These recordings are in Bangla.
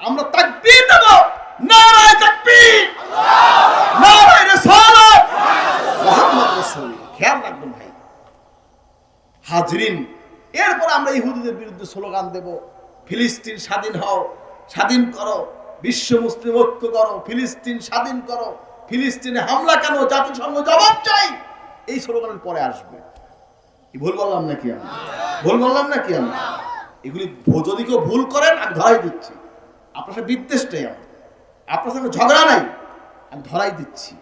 আমরা তাকবীর দেব। নারায় তাকবীর। নারায় রিসালাত। মুহাম্মদ রাসূল খেয়াল রাখবেন ভাই। হাজরিন, এরপর আমরা ইহুদিদের বিরুদ্ধে স্লোগান দেব, ফিলিস্তিন স্বাধীন হও, স্বাধীন করো, বিশ্ব মুসলিম ঐক্য করো, ফিলিস্তিন স্বাধীন করো, ফিলিস্তিনে হামলা কেন, জাতিসংঘ জবাব চাই। এই স্লোগানের পরে আসবে। ভুল বললাম নাকি আমি? ভুল বললাম নাকি আমি? এগুলি যদি কেউ ভুল করেন, আমি ধরাই দিচ্ছি। আপনার সাথে বিদ্বেষটাই আমার। আপনার সঙ্গে ঝগড়া নাই। আমি ধরাই দিচ্ছি।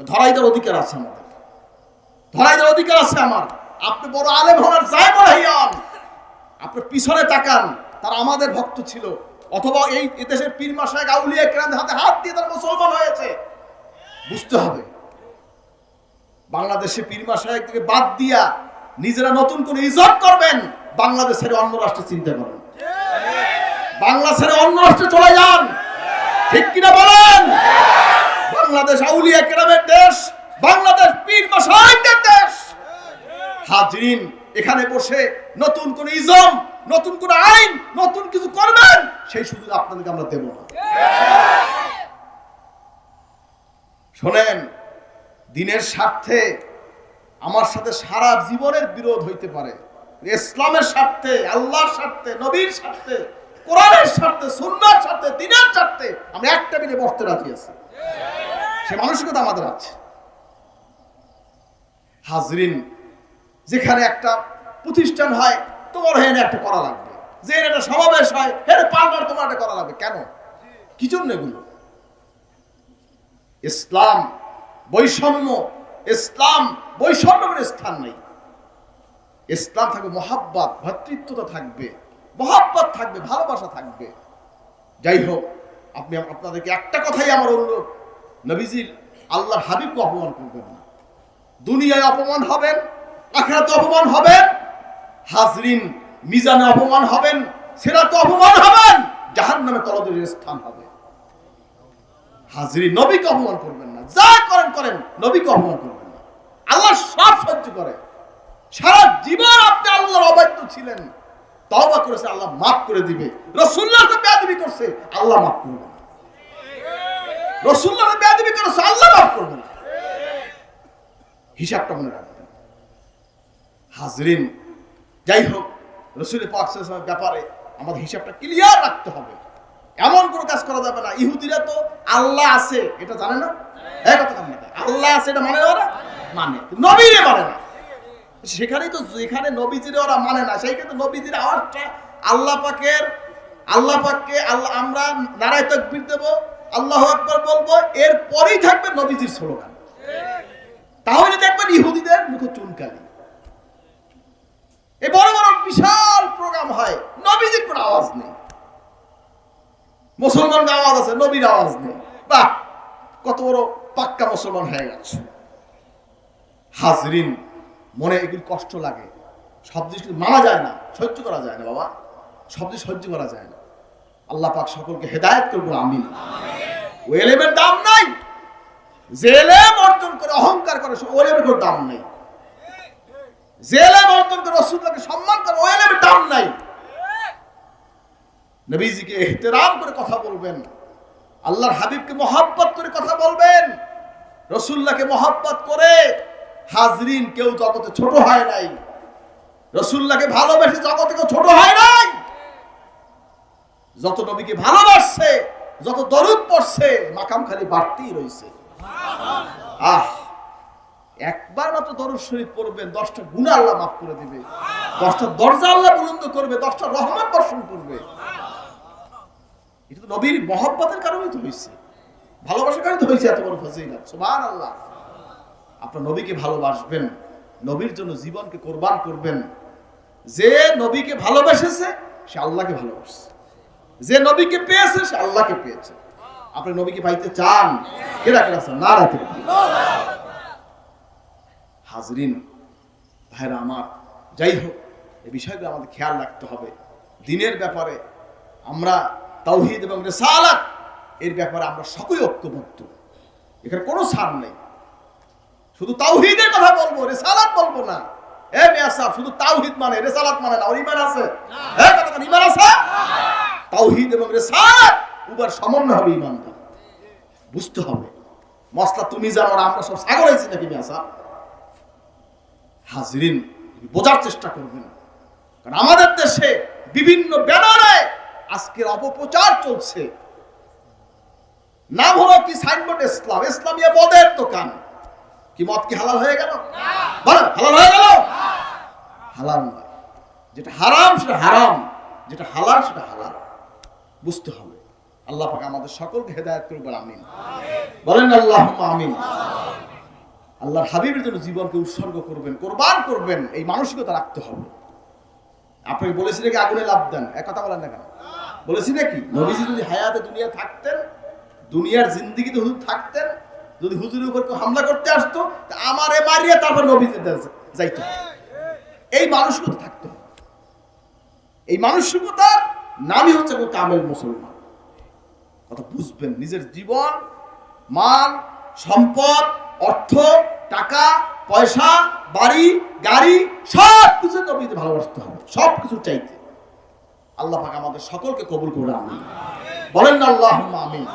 ধরাই দেওয়ার অধিকার আছে আমাদের। ধরাই দেওয়ার অধিকার আছে আমার। আপনি বড় আলেম হওয়ার যাই বড় আপনি পিছনে তাকান। তারা আমাদের ভক্ত ছিল। অথবা এই এদেশের পীর মাসায় গাউলিয়া কেরাম হাতে হাত দিয়ে তারা মুসলমান হয়েছে। বুঝতে হবে। বাংলাদেশে পীর মাসায় বাদ দিয়া নিজেরা নতুন করে ইজত করবেন। বাংলাদেশ ছেড়ে অন্য রাষ্ট্রে চিন্তা করেন। বাংলা ছেড়ে অন্য রাষ্ট্রে চলে যান। ঠিক কিনা বলেন? বাংলাদেশ আউলিয়া কেরামের দেশ, বাংলাদেশ পীর মাসাইদের দেশ। হাজরিন, এখানে বসে নতুন কোন ইজম, নতুন কোন আইন, নতুন কিছু করবেন, সেই সুযোগ আপনাদেরকে আমরা দেব না। শোনেন, দিনের স্বার্থে আমার সাথে সারা জীবনের বিরোধ হইতে পারে। ইসলামের স্বার্থে, আল্লাহর স্বার্থে, নবীর স্বার্থে কোরআনের স্বার্থে সুন্নার স্বার্থে, দিনের স্বার্থে আমরা একটা মিলে বসতে রাজি আছি। সে মানসিকতা আমাদের আছে। হাজরিন, যেখানে একটা প্রতিষ্ঠান হয়, তোমার হেন একটা করা লাগবে। যে একটা সমাবেশ হয় পাল্টার তোমার একটা করা লাগবে। কেন? কি জন্য এগুলো? ইসলাম বৈষম্য, ইসলাম বৈষম্যের স্থান নেই। ইসলাম থাকবে মহাব্বাত, ভ্রাতৃত্বতা থাকবে। মহাব্বাত থাকবে, ভালোবাসা থাকবে। যাই হোক আপনি আপনাদেরকে একটা কথাই আমার অনুরোধ। নবীজির আল্লাহর হাবিবকে অপমান করবেন না। দুনিয়ায় অপমান হবেন, আখেরাতে অপমান হবেন, হাজরিন মিজানে অপমান হবেন সেরা তো অপমান হবেন জাহান নামে তলদের স্থান হবে। হাজরি নবীকে অপমান করবেন না। যা করেন করেন, নবীকে অপমান করবেন না। আল্লাহ সব সহ্য করে। সারা জীবন আপনি আল্লাহর অবাধ্য ছিলেন। তওবা করেছে, আল্লাহ মাফ করে দিবে। রসুল্লাহকে বেয়াদবি করছে, আল্লাহ মাফ করবে না। রসুল্লাহকে বেয়াদবি করেছে, আল্লাহ মাফ করবে না। হিসাবটা মনে রাখবেন। হাজরিন, যাই হোক, রসুল পাক সাল্লাল্লাহু আলাইহি ওয়াসাল্লামের ব্যাপারে আমাদের হিসাবটা ক্লিয়ার রাখতে হবে। এমন কোনো কাজ করা যাবে না। ইহুদিরা তো আল্লাহ আছে, এটা জানে না? এই কথা কান আল্লাহ আছে, এটা মানে না? মানে। নবীরে মানে না। সেখানেই তো যেখানে নবীজির ওরা মানে না সেইখানে নবীজির আওয়াজটা আল্লাহ পাকের, আল্লাহ পাককে আল্লাহ, আমরা নারায় তকবীর দেব, আল্লাহ আকবার বলব এর পরেই থাকবে নবীজির স্লোগান। তাহলে দেখবেন ইহুদিদের মুখে চুনকালি। এই বড় বড় বিশাল প্রোগ্রাম হয়, নবীজির কোনো আওয়াজ নেই। মুসলমানের আওয়াজ আছে, নবীর আওয়াজ নেই। বাহ, কত বড় পাক্কা মুসলমান হয়ে গেছে। হাজরিন মনে এগুলি কষ্ট লাগে। সব জিনিস মানা যায় না, সহ্য করা যায় না বাবা। সব জিনিস সহ্য করা যায় না। আল্লাহ পাক সকলকে হেদায়েত করব আমিন। ও এলেমের দাম নাই। যে এলেম অর্জন করে, অহংকার করে, সে ওলেমের কোনো দাম নেই। যে এলেম অর্জন করে রসুল্লাহকে সম্মান করে, ও এলেমের দাম নাই। নবীজিকে এহতেরাম করে কথা বলবেন। আল্লাহর হাবিবকে মহাব্বত করে কথা বলবেন। রসুল্লাহকে মহাব্বত করে হাজরিন কেউ জগতে ছোট হয় নাই। রসুল্লাহকে ভালোবেসে জগতে কেউ ছোট হয় নাই। যত নবীকে ভালোবাসছে যত দরুদ পড়ছে মাকাম খালি বাড়তেই রয়েছে আহ একবার মাত্র দরুদ শরীফ পড়বেন দশটা গুণা আল্লাহ মাফ করে দিবে। দশটা দরজা আল্লাহ বুলন্দ করবে দশটা রহমান বর্ষণ করবে। এটা তো নবীর মহব্বতের কারণেই তো হয়েছে ভালোবাসার কারণে তো হয়েছে এত বড় ফজিলত। সুবহান আল্লাহ আপনার নবীকে ভালোবাসবেন, নবীর জন্য জীবনকে কোরবান করবেন। যে নবীকে ভালোবেসেছে, সে আল্লাহকে ভালোবাসছে। যে নবীকে পেয়েছে, সে আল্লাহকে পেয়েছে। আপনি নবীকে পাইতে চান? কেরা কেরা না রাখতে হাজরিন, ভাইরা আমার, যাই হোক এই বিষয়গুলো আমাদের খেয়াল রাখতে হবে। দিনের ব্যাপারে আমরা তাওহিদ এবং রেসালাত, এর ব্যাপারে আমরা সকলে ঐক্যবদ্ধ। এখানে কোনো সার নেই। শুধু তাওহিদের কথা বলব রেসালাত বলব না। এ মেয়া সাহেব শুধু তাওহিদ মানে রেসালাত মানে না ওর ইমান আছে? হ্যাঁ কথা ইমান আছে? তাওহিদ এবং রেসালাত উবার সমন্বয় হবে ইমানটা বুঝতে হবে। মশলা তুমি জানো আর আমরা সব সাগর হয়েছি নাকি মেয়া সাহেব? হাজরিন বোঝার চেষ্টা করবেন। কারণ আমাদের দেশে বিভিন্ন ব্যানারে আজকের অপপ্রচার চলছে। নাম হলো কি সাইনবোর্ড? ইসলাম। ইসলামিয়া মদের দোকান। কি মদ কি হালাল হয়ে গেল? বলো হালাল হয়ে গেল? হালাল নয়। যেটা হারাম, সেটা হারাম। যেটা হালাল, সেটা হালাল। বুঝতে হবে। আল্লাহ পাক আমাদের সকলকে হেদায়েত করবেন আমিন। বলেন আল্লাহ আমিন। আল্লাহর হাবিবের জন্য জীবনকে উৎসর্গ করবেন, কোরবান করবেন, এই মানসিকতা রাখতে হবে। আপনাকে বলেছি নাকি আগুনে লাভ দেন? এক কথা বলেন না কেন? বলেছি নাকি? নবীজি যদি হায়াতে দুনিয়া থাকতেন, দুনিয়ার জিন্দিগিতে হুজুর থাকতেন যদি হুজুরের উপর কেউ হামলা করতে আসতো আমারে মারিয়ে তারপর নবীজি যাইতো। এই মানসিকতা থাকতে। এই মানসিকতার নামই হচ্ছে কামেল মুসলমান। কথা বুঝবেন, নিজের জীবন, মান, সম্পদ, অর্থ, টাকা, পয়সা, বাড়ি, গাড়ি সব কিছু নবীতে ভালোবাসতে হবে সব কিছু চাইতে। আল্লাহ পাক আমাদের সকলকে কবুল করে আমি বলেন না আল্লাহ আমিন।